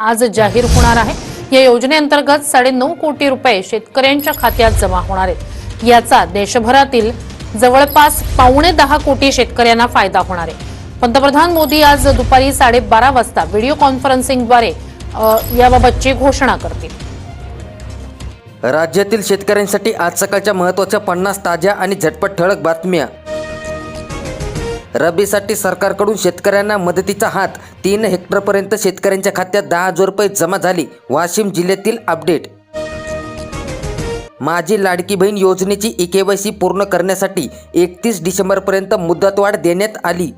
आज जाहीर होणार आहे. या योजनेअंतर्गत साडेनऊ कोटी रुपये शेतकऱ्यांच्या खात्यात जमा होणार आहेत. याचा देशभरातील जवळपास पावणे दहा कोटी शेतकऱ्यांना फायदा होणार आहे. पंतप्रधान मोदी आज दुपारी साडेबारा वाजता व्हिडिओ कॉन्फरन्सिंगद्वारे याबाबतची घोषणा करतील. राज्यातील शेतकऱ्यांसाठी आज सकाळच्या महत्त्वाच्या पन्नास ताज्या आणि झटपट ठळक बातम्या. रबीसाठी सरकारकडून शेतकऱ्यांना मदतीचा हात. तीन हेक्टरपर्यंत शेतकऱ्यांच्या खात्यात दहा हजार रुपये जमा झाले. वाशिम जिल्ह्यातील अपडेट. माझी लाडकी बहीण योजनेची ई के वाय सी पूर्ण करण्यासाठी एकतीस डिसेंबरपर्यंत मुदतवाढ देण्यात आली.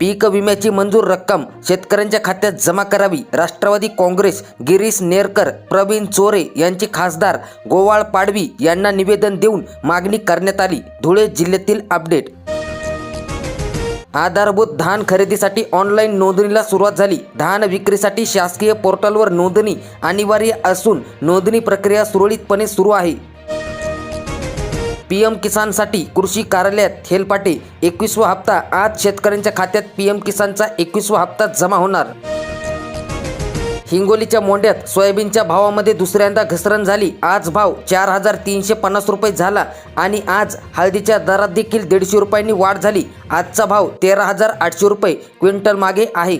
पीक विम्याची मंजूर रक्कम शेतकऱ्यांच्या खात्यात जमा करावी. राष्ट्रवादी काँग्रेस गिरीश नेरकर प्रवीण चोरे यांची खासदार गोवाळ पाडवी यांना निवेदन देऊन मागणी करण्यात आली. धुळे जिल्ह्यातील अपडेट. आधारभूत धान खरेदीसाठी ऑनलाईन नोंदणीला सुरुवात झाली. धान विक्रीसाठी शासकीय पोर्टलवर नोंदणी अनिवार्य असून नोंदणी प्रक्रिया सुरळीतपणे सुरू आहे. पीएम किसानसाठी कृषी कार्यालयात हेलपाटे एकवीसवा हप्ता. आज शेतकऱ्यांच्या खात्यात पीएम किसानचा एकवीसवा हप्ता जमा होणार. हिंगोलीच्या मोंड्यात सोयाबीनच्या भावामध्ये दुसऱ्यांदा घसरण झाली. आज भाव चार हजार तीनशे पन्नास रुपये झाला आणि आज हळदीच्या दरात देखील दीडशे रुपयांनी वाढ झाली. आजचा भाव तेरा हजार आठशे रुपये क्विंटल मागे आहे.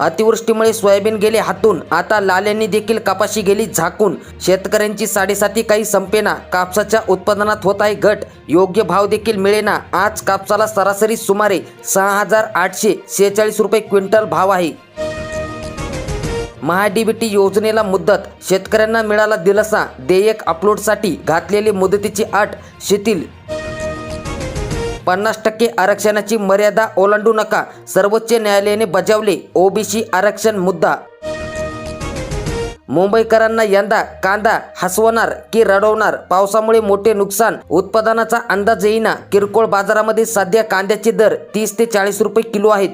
अतिवृष्टीमुळे सोयाबीन गेले हातून. आता लाल्यांनी देखील कपाशी गेली झाकून. शेतकऱ्यांची साडेसाती काही संपेना कापसाच्या उत्पादनात होत आहे घट. योग्य भाव देखील मिळेना. आज कापसाला सरासरी सुमारे सहा हजार आठशे शेहेचाळीस रुपये क्विंटल भाव आहे. महाडीबीटी योजनेला मुदत शेतकऱ्यांना मिळाला दिलासा देयक अपलोडसाठी घातलेली मुदतीची अट शिथिल. पन्नास टक्के आरक्षणाची मर्यादा ओलांडू नका सर्वोच्च न्यायालयाने बजावले ओबीसी आरक्षण मुद्दा. मुंबईकरांना यंदा कांदा हसवणार की रडवणार पावसामुळे मोठे नुकसान उत्पादनाचा अंदाज येईना किरकोळ बाजारामध्ये सध्या कांद्याचे दर तीस ते चाळीस रुपये किलो आहेत.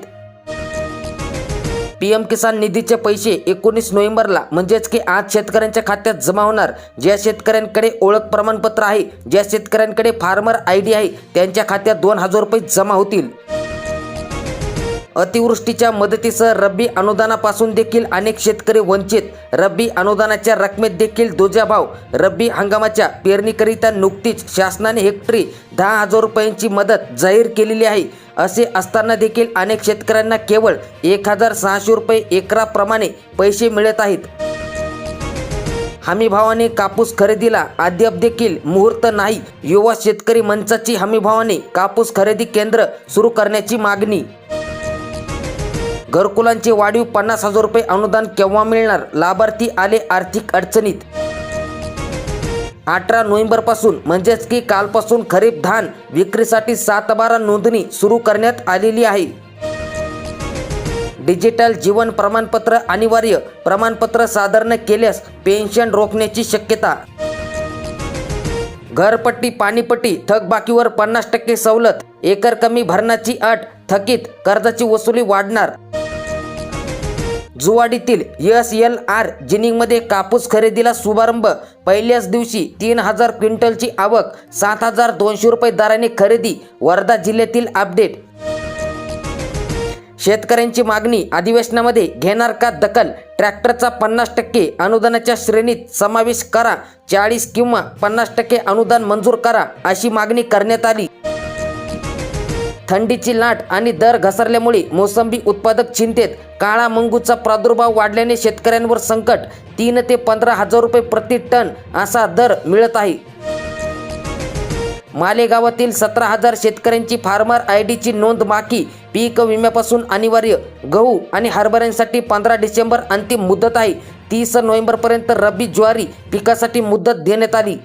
पीएम किसान निधीचे पैसे एकोणीस नोव्हेंबरला म्हणजेच की आज शेतकऱ्यांच्या खात्यात जमा होणार. ज्या शेतकऱ्यांकडे ओळख प्रमाणपत्र आहे ज्या शेतकऱ्यांकडे फार्मर आय डी आहे त्यांच्या खात्यात दोन हजार रुपये जमा होतील. अतिवृष्टीच्या मदतीसह रब्बी अनुदानापासून देखील अनेक शेतकरी वंचित. रब्बी अनुदानाच्या रकमेत देखील दुजाभाव. रब्बी हंगामाच्या पेरणीकरिता नुकतीच शासनाने हेक्टरी दहा हजार रुपयांची मदत जाहीर केलेली आहे. असे असताना देखील अनेक शेतकऱ्यांना केवळ एक हजार सहाशे रुपये एकराप्रमाणे पैसे मिळत आहेत. हमीभावाने कापूस खरेदीला अद्याप देखील मुहूर्त नाही. युवा शेतकरी मंचाची हमीभावाने कापूस खरेदी केंद्र सुरू करण्याची मागणी घरकुलांचे वाढीव पन्नास हजार रुपये अनुदान केव्हा मिळणार? लाभार्थी आले आर्थिक अडचणीत. अठरा नोव्हेंबरपासून म्हणजेच की कालपासून खरीप धान विक्रीसाठी सात बारा नोंदणी सुरू करण्यात आलेली आहे. डिजिटल जीवन प्रमाणपत्र अनिवार्य प्रमाणपत्र सादर न केल्यास पेन्शन रोखण्याची शक्यता. घरपट्टी पाणीपट्टी थकबाकीवर पन्नास टक्के सवलत. एकर कमी भरण्याची अट थकीत कर्जाची वसुली वाढणार. जुवाडीतील एस एल आर जिनिंगमध्ये कापूस खरेदीला शुभारंभ. पहिल्याच दिवशी तीन हजार क्विंटलची आवक सात हजार दोनशे रुपये दराने खरेदी वर्धा जिल्ह्यातील अपडेट. शेतकऱ्यांची मागणी अधिवेशनामध्ये घेणार का दखल? ट्रॅक्टरचा पन्नास टक्के अनुदानाच्या श्रेणीत समावेश करा. चाळीस किंवा पन्नास टक्के अनुदान मंजूर करा अशी मागणी करण्यात आली. थंडीची लाट आणि दर घसरल्यामुळे मोसंबी उत्पादक चिंतेत. काळा मंगूचा प्रादुर्भाव वाढल्याने शेतकऱ्यांवर संकट. तीन ते पंधरा हजार रुपये प्रति टन असा दर मिळत आहे. मालेगावातील सतरा हजार शेतकऱ्यांची फार्मर आय डीची नोंद बाकी पीक विम्यापासून अनिवार्य. गहू आणि हरभऱ्यांसाठी पंधरा डिसेंबर अंतिम मुदत आहे. तीस नोव्हेंबरपर्यंत रब्बी ज्वारी पिकासाठी मुदत देण्यात आली.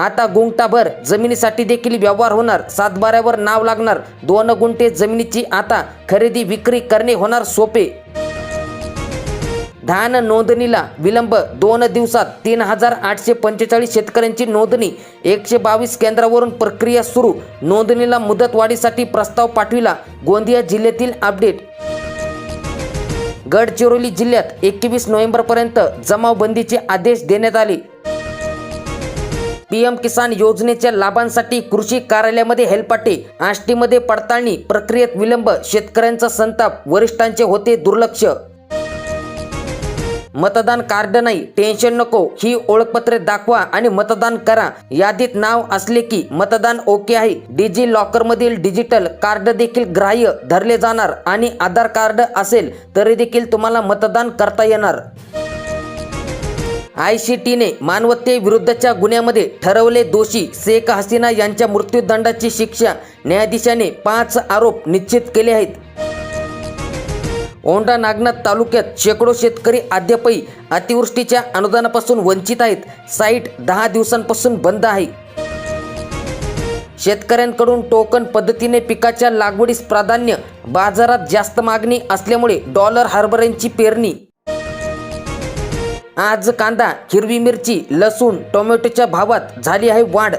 आता गुंटाभर जमिनीसाठी देखील व्यवहार होणार. सातबाऱ्यावर नाव लागणार. दोन गुंठे जमिनीची आता खरेदी विक्री करणे होणार सोपे. धान नोंदणीला विलंब. दोन दिवसात तीन हजार आठशे पंचेचाळीस शेतकऱ्यांची नोंदणी. एकशे बावीस केंद्रावरून प्रक्रिया सुरू. नोंदणीला मुदतवाढीसाठी प्रस्ताव पाठविला. गोंदिया जिल्ह्यातील अपडेट. गडचिरोली जिल्ह्यात एकवीस नोव्हेंबरपर्यंत जमावबंदीचे आदेश देण्यात आले. पीएम किसान योजनेच्या लाभांसाठी कृषी कार्यालयामध्ये हेलपाटे आष्टीमध्ये पडताळणी प्रक्रियेत विलंब शेतकऱ्यांचा संताप वरिष्ठांचे होते दुर्लक्ष. मतदान कार्ड नाही टेन्शन नको ही ओळखपत्रे दाखवा आणि मतदान करा. यादीत नाव असले की मतदान ओके आहे. डिजी लॉकर मधील डिजिटल कार्ड देखील ग्राह्य धरले जाणार आणि आधार कार्ड असेल तरी देखील तुम्हाला मतदान करता येणार. आय सी टीने मानवतेविरुद्धच्या गुन्ह्यामध्ये ठरवले दोषी शेख हसीना यांच्या मृत्यूदंडाची शिक्षा न्यायाधीशाने पाच आरोप निश्चित केले आहेत. औंढा नागनाथ तालुक्यात शेकडो शेतकरी अद्यापही अतिवृष्टीच्या अनुदानापासून वंचित आहेत. साईट दहा दिवसांपासून बंद आहे. शेतकऱ्यांकडून टोकन पद्धतीने पिकाच्या लागवडीस प्राधान्य बाजारात जास्त मागणी असल्यामुळे डॉलर हरभऱ्यांची पेरणी आज कांदा हिरवी मिरची लसूण टोमॅटोच्या भावात झाली आहे वाढ.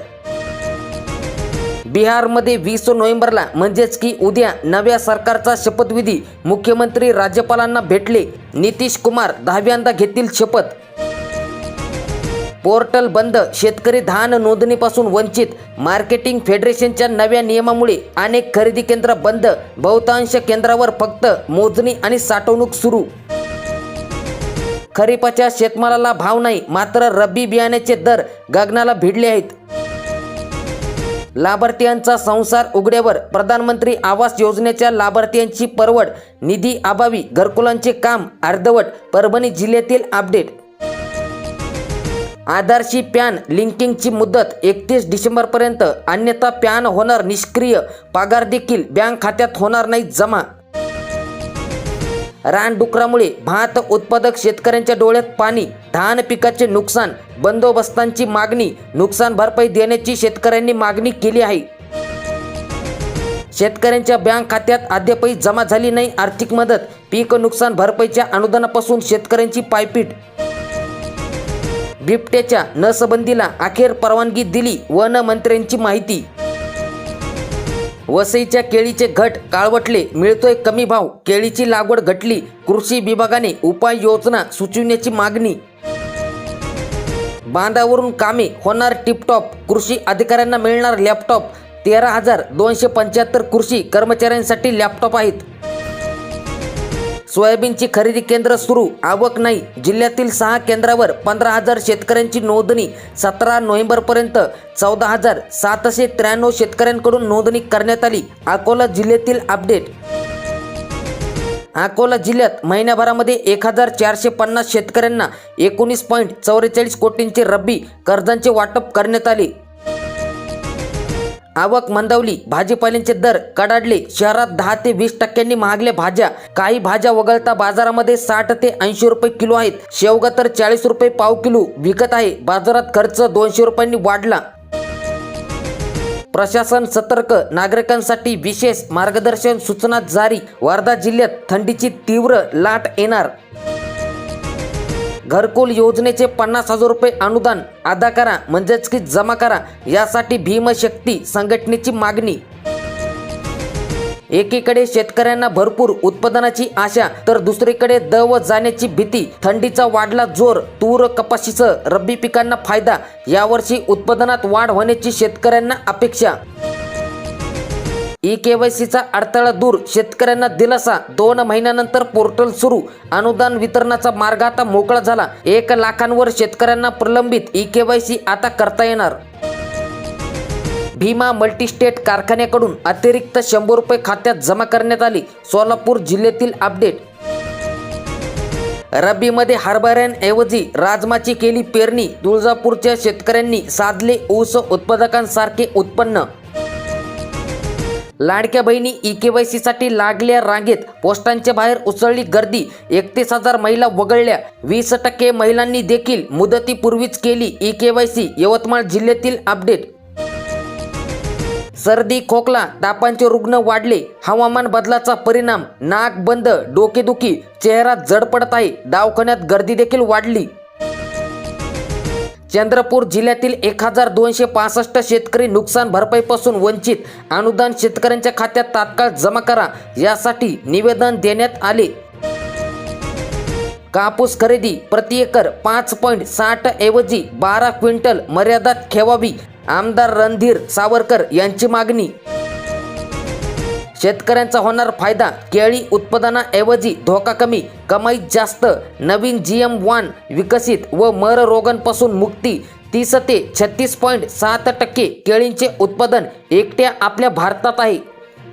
बिहारमध्ये वीस नोव्हेंबरला म्हणजेच की उद्या नव्या सरकारचा शपथविधी. मुख्यमंत्री राज्यपालांना भेटले. नितीश कुमार दहाव्यांदा घेतील शपथ. पोर्टल बंद. शेतकरी धान नोंदणीपासून वंचित. मार्केटिंग फेडरेशनच्या नव्या नियमामुळे अनेक खरेदी केंद्र बंद. बहुतांश केंद्रावर फक्त मोजणी आणि साठवणूक सुरू. खरीपाच्या शेतमालाला भाव नाही मात्र रब्बी बियाण्याचे दर गगनाला भिडले आहेत. लाभार्थ्यांचा संसार उघड्यावर प्रधानमंत्री आवास योजनेच्या लाभार्थ्यांची परवड निधी अभावी घरकुलांचे काम अर्धवट परभणी जिल्ह्यातील अपडेट. आधारशी पॅन लिंकिंगची मुदत एकतीस डिसेंबरपर्यंत अन्यथा पॅन होणार निष्क्रिय पगार देखील बँक खात्यात होणार नाही जमा. रानडुकरामुळे भात उत्पादक शेतकऱ्यांच्या डोळ्यात पाणी धान पिकाचे नुकसान बंदोबस्तांची मागणी नुकसान भरपाई देण्याची शेतकऱ्यांनी मागणी केली आहे. शेतकऱ्यांच्या बँक खात्यात अद्यापही जमा झाली नाही आर्थिक मदत पीक नुकसान भरपाईच्या अनुदानापासून शेतकऱ्यांची पायपीट. बिबट्याच्या नसबंदीला अखेर परवानगी दिली वन मंत्र्यांची माहिती. वसईच्या केळीचे घट काळवटले मिळतोय कमी भाव. केळीची लागवड घटली कृषी विभागाने उपाययोजना सुचविण्याची मागणी. बांधावरून कामे होणार टिपटॉप. कृषी अधिकाऱ्यांना मिळणार लॅपटॉप. तेरा हजार दोनशे पंच्याहत्तर कृषी कर्मचाऱ्यांसाठी लॅपटॉप आहेत. सोयाबीनची खरेदी केंद्र सुरू. आवक नाही. जिल्ह्यातील सहा केंद्रावर पंधरा हजार शेतकऱ्यांची नोंदणी सतरा नोव्हेंबरपर्यंत चौदा हजार सातशे त्र्याण्णव शेतकऱ्यांकडून नोंदणी करण्यात आली. अकोला जिल्ह्यातील अपडेट. अकोला जिल्ह्यात महिन्याभरामध्ये एक हजार चारशे पन्नास शेतकऱ्यांना एकोणीस पॉईंट चौवेचाळीस कोटींचे रब्बी कर्जांचे वाटप करण्यात आले. आवक मंदावली. भाजीपाल्यांचे दर कडाडले. शहरात दहा ते वीस टक्क्यांनी महागल्या भाज्या. काही भाज्या वगळता बाजारामध्ये साठ ते ऐंशी रुपये किलो आहेत. शेवगा तर चाळीस रुपये पाव किलो विकत आहे. बाजारात खर्च दोनशे रुपयांनी वाढला. प्रशासन सतर्क. नागरिकांसाठी विशेष मार्गदर्शन सूचना जारी. वर्धा जिल्ह्यात थंडीची तीव्र लाट येणार. घरकुल योजनेचे पन्नास हजार रुपये अनुदान अदा करा म्हणजेच की जमा करा. यासाठी भीमशक्ती संघटनेची मागणी. एकीकडे शेतकऱ्यांना भरपूर उत्पादनाची आशा तर दुसरीकडे दव जाण्याची भीती थंडीचा वाढला जोर तूर कपाशीचं रब्बी पिकांना फायदा यावर्षी उत्पादनात वाढ होण्याची शेतकऱ्यांना अपेक्षा. ई केवायसीचा अडथळा दूर. शेतकऱ्यांना दिलासा. दोन महिन्यानंतर पोर्टल सुरू. अनुदान वितरणाचा मार्ग आता मोकळा झाला. एक लाखांवर शेतकऱ्यांना प्रलंबित ई केवायसी आता करता येणार. भीमा मल्टीस्टेट कारखान्याकडून अतिरिक्त शंभर रुपये खात्यात जमा करण्यात आली. सोलापूर जिल्ह्यातील अपडेट. रब्बीमध्ये हरभऱ्यांऐवजी राजमाची केली पेरणी. तुळजापूरच्या शेतकऱ्यांनी साधले ऊस उत्पादकांसारखे उत्पन्न लाडक्या बहिणी ई के वायसाठी लागल्या रांगेत पोस्टांच्या बाहेर उसळली गर्दी. एकतीस हजार महिला वगळल्या. वीस टक्के महिलांनी देखील मुदतीपूर्वीच केली E K Y C. Yavatmal जिल्ह्यातील अपडेट. सर्दी खोकला तापांचे रुग्ण वाढले. हवामान बदलाचा परिणाम. नाक बंद डोकेदुखी चेहरा जड पडत आहे. दवाखान्यात गर्दी देखील वाढली. चंद्रपूर जिल्ह्यातील एक हजार दोनशे पासष्ट शेतकरी नुकसान भरपाईपासून वंचित. अनुदान शेतकऱ्यांच्या खात्यात तात्काळ जमा करा. यासाठी निवेदन देण्यात आले. कापूस खरेदी प्रति एकर पाच पॉईंट साठ ऐवजी बारा क्विंटल मर्यादात ठेवावी. आमदार रणधीर सावरकर यांची मागणी शेतकऱ्यांचा होणार फायदा. केळी उत्पादनाऐवजी धोका कमी कमाई जास्त. नवीन जी एम वन विकसित व मर रोगांपासून मुक्ती. तीस ते छत्तीस पॉईंट सात टक्के केळींचे उत्पादन एकट्या आपल्या भारतात आहे.